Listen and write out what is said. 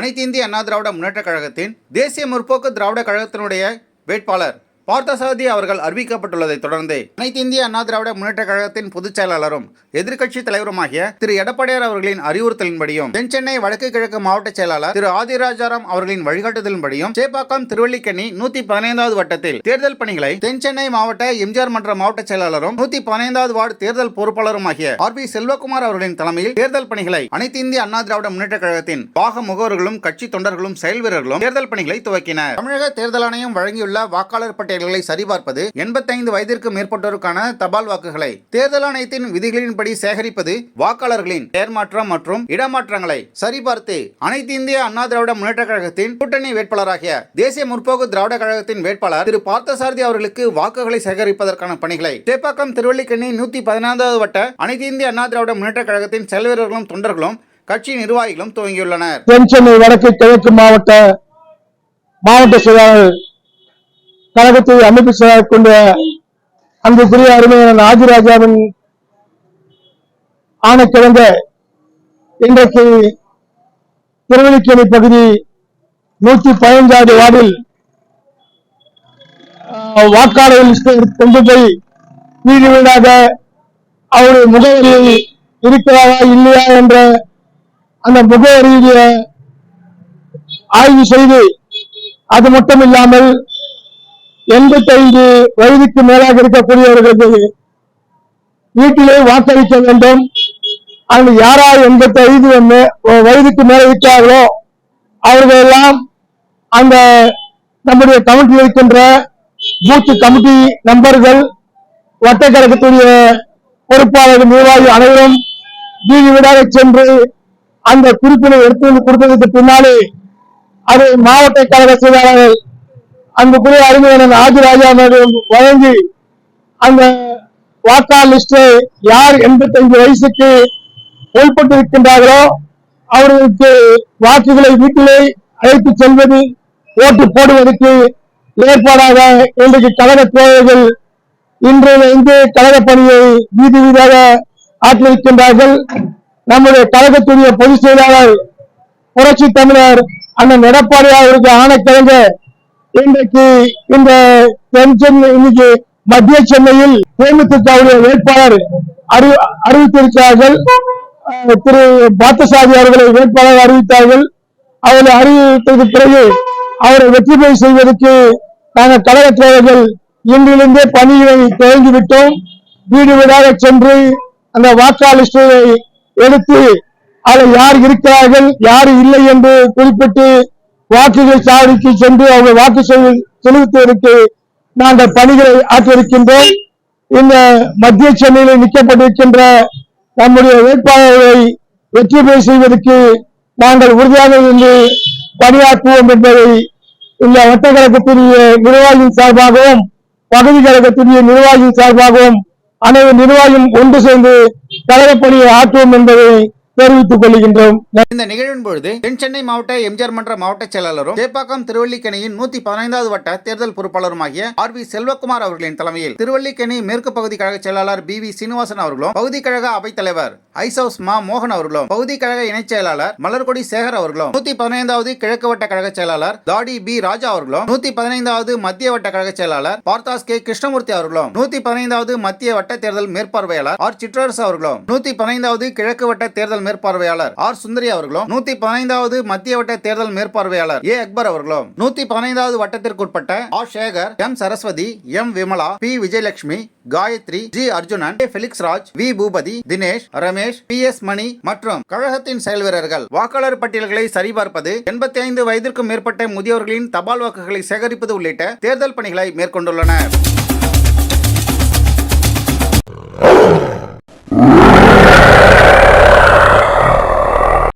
அனைத்து இந்திய அண்ணா திராவிட முன்னேற்றக் கழகத்தின் தேசிய முற்போக்கு திராவிட கழகத்தினுடைய வேட்பாளர் பார்த்தசாரதி அவர்கள் அறிவிக்கப்பட்டுள்ளதை தொடர்ந்து அனைத்து இந்திய அண்ணா திராவிட முன்னேற்ற கழகத்தின் பொதுச் செயலாளரும் எதிர்க்கட்சி தலைவருமாகிய திரு எடப்பாடியார் அவர்களின் அறிவுறுத்தலின்படியும் தென் சென்னை வடக்கு கிழக்கு மாவட்ட செயலாளர் திரு ஆதிராஜாராம் அவர்களின் வழிகாட்டுதலின்படியும் சேப்பாக்கம் திருவள்ளிக்கண்ணி நூத்தி பதினைந்தாவது வட்டத்தில் தேர்தல் பணிகளை தென் சென்னை மாவட்ட எம்ஜிஆர் மன்ற மாவட்ட செயலாளரும் நூத்தி பதினைந்தாவது வார்டு தேர்தல் பொறுப்பாளருமாகிய ஆர் பி செல்வகுமார் அவர்களின் தலைமையில் தேர்தல் பணிகளை அனைத்து இந்திய அண்ணா திராவிட முன்னேற்ற கழகத்தின் பாக முகவர்களும் கட்சி தொண்டர்களும் செயல் வீரர்களும் தேர்தல் பணிகளை துவக்கினர். தமிழக தேர்தல் ஆணையம் வழங்கியுள்ள வாக்காளர் பட்டியல் செயல்களை சரிபார்ப்பது எண்பத்தைந்து வயதிற்கு மேற்பட்டோருக்கான தபால் வாக்குகளை. தேர்தல் ஆணையத்தின் விதிகளின்படி சேகரிப்பது வாக்காளர்களின் பெயர்மாற்றம் மற்றும் இடமாற்றங்களை சரிபார்த்து அனைத்து இந்திய அண்ணா திராவிட முன்னேற்ற கழகத்தின் கூட்டணி வேட்பாளராகிய தேசிய முற்போக்கு திராவிட கழகத்தின் வேட்பாளர் திரு பார்த்தசாரதி அவர்களுக்கு வாக்குகளை சேகரிப்பதற்கான பணிகளை சேப்பாக்கம் திருவள்ளிக்கண்ணி நூத்தி பதினான்காவது வட்ட அனைத்து இந்திய அண்ணா திராவிட முன்னேற்ற கழகத்தின் செயல்வீரர்களும் தொண்டர்களும் கட்சி நிர்வாகிகளும் துவங்கியுள்ளனர். தென் சென்னை வடக்கு கிழக்கு மாவட்ட மாவட்ட செயலாளர் கழகத்தை அமைப்பு செயலாளர் கொண்ட அன்புக்குரிய அருமையான ஆதிராஜாவின் ஆணைக்கிழந்த இன்றைக்கு திருவள்ளிக்கேணி பகுதி நூத்தி பதினைஞ்சாவது வார்டில் வாக்காளர்கள் கொண்டு போய் வீடு வீடாக அவருடைய முகவரி இருக்கிறாரா இல்லையா என்ற அந்த முகவரியில ஆய்வு செய்து அது மட்டும் இல்லாமல் எண்பத்தைந்து வயதுக்கு மேலாக இருக்கக்கூடியவர்களுக்கு வீட்டிலே வாக்களிக்க வேண்டும். அவங்க யாரா எண்பத்தி ஐந்து வயதுக்கு மேல இருக்கிறார்களோ அவர்கள் எல்லாம் அந்த நம்முடைய கமிட்டியில் இருக்கின்ற பூத் கமிட்டி நம்பர்கள் வட்டக்கழகத்துடைய பொறுப்பாளர்கள் நிர்வாகி அனைவரும் வீடு வீடாக சென்று அந்த குறிப்பினை எடுத்து வந்து கொடுத்ததுக்கு பின்னாலே அதை மாவட்ட கழக செயலாளர்கள் அன்புக்குரிய அறிஞர் ஆதிராஜா வழங்கி அந்த வாக்காளர் லிஸ்டை யார் எண்பத்தஞ்சு வயசுக்கு உள்பட்டிருக்கின்றார்களோ அவர்களுக்கு வாக்குகளை வீட்டிலே அழைத்து செல்வது ஓட்டு போடுவதற்கு ஏற்பாடாக இன்றைக்கு கழக தோழர்கள் இன்றைய இந்து கழக பணியை வீதி வீதாக ஆற்றிருக்கின்றார்கள் நம்முடைய கழகத்துடைய பொதுச் செயலாளர் புரட்சி தமிழர் அண்ணன் எடப்பாடியார் அவருக்கு ஆணைக்கிழங்க இன்றைக்கு இந்த இன்னைக்கு மத்திய சென்னையில் தேமுதிகவுடைய வேட்பாளர் அறி அறிவித்திருக்கிறார்கள். திரு பார்த்தசாதி அவர்களை வேட்பாளர் அறிவித்தார்கள். அவரை அறிவித்ததுக்கு பிறகு அவரை வெற்றி பெற செய்வதற்கு நாங்கள் கழகத்தோழர்கள் இன்றிலிருந்தே பணியை துவங்கிவிட்டோம் வீடு வீடாக சென்று அந்த வாக்காளர்களை எடுத்து அதில் யார் இருக்கிறார்கள் யார் இல்லை என்று குறிப்பிட்டு வாக்குகள் சாவடிக்கு சென்று அவங்க வாக்கு செலு- செலுத்துவதற்கு நாங்கள் பணிகளை ஆற்றிருக்கின்றோம். இந்த மத்திய சென்னையில் நிற்கப்பட்டிருக்கின்ற நம்முடைய வேட்பாளர்களை வெற்றி பெற செய்வதற்கு நாங்கள் உறுதியாக இருந்து பணியாற்றுவோம் என்பதை இந்த வட்டக்கழகத்துடைய நிர்வாகியின் சார்பாகவும் பகுதி கழகத்தினுடைய நிர்வாகியின் சார்பாகவும் அனைவரும் நிர்வாகியும் ஒன்று சேர்ந்து கழகப்பணியை ஆற்றுவோம் என்பதை தெரிவித்துக் கொள்கின்றோம். இந்த நிகழ்வின் பொழுது தென் சென்னை மாவட்ட எம்ஜிஆர் மன்ற மாவட்ட செயலாளரும் சேப்பாக்கம் திருவல்லிக்கணியின் நூத்தி பதினைந்தாவது வட்ட தேர்தல் பொறுப்பாளருமாகிய ஆர் வி செல்வகுமார் அவர்களின் தலைமையில் திருவல்லிக்கணி மேற்கு பகுதி கழக செயலாளர் பி வி சீனிவாசன் அவர்களும் பகுதி கழக அவைத் தலைவர் ஐசவுஸ் மா மோகன் அவர்களும் பகுதி கழக இணைச் செயலாளர் மலர்கொடி சேகர் அவர்களும் நூத்தி பதினைந்தாவது கிழக்கு வட்ட கழக செயலாளர் தாடி பி ராஜா அவர்களும் நூத்தி பதினைந்தாவது மத்திய வட்ட கழக செயலாளர் பார்த்தாஸ் கே கிருஷ்ணமூர்த்தி அவர்களும் நூத்தி பதினைந்தாவது மத்திய வட்ட தேர்தல் மேற்பார்வையாளர் ஆர் சிற்றரசு அவர்களும் நூத்தி பதினைந்தாவது கிழக்கு வட்ட தேர்தல் மேற்பார்வையாளர் ஆர். சுந்தரி அவர்களும் நூத்தி பதினைந்தாவது மத்திய வட்ட தேர்தல் மேற்பார்வையாளர் ஏ. அக்பர் அவர்களும் நூத்தி பதினைந்தாவது வட்டத்திற்குட்பட்ட R. Sekar M. Saraswathi M. Vimala P. Vijayalakshmi Gayathri G. Arjunan Felix Raj V. Boopathi Dinesh Ramesh P. S. Mani மற்றும் கழகத்தின் செயல் வீரர்கள். வாக்காளர் பட்டியல்களை சரிபார்ப்பது எண்பத்தி ஐந்து வயதிற்கும் மேற்பட்ட முதியோர்களின் தபால் வாக்குகளை சேகரிப்பது உள்ளிட்ட தேர்தல் பணிகளை மேற்கொண்டுள்ளனர்.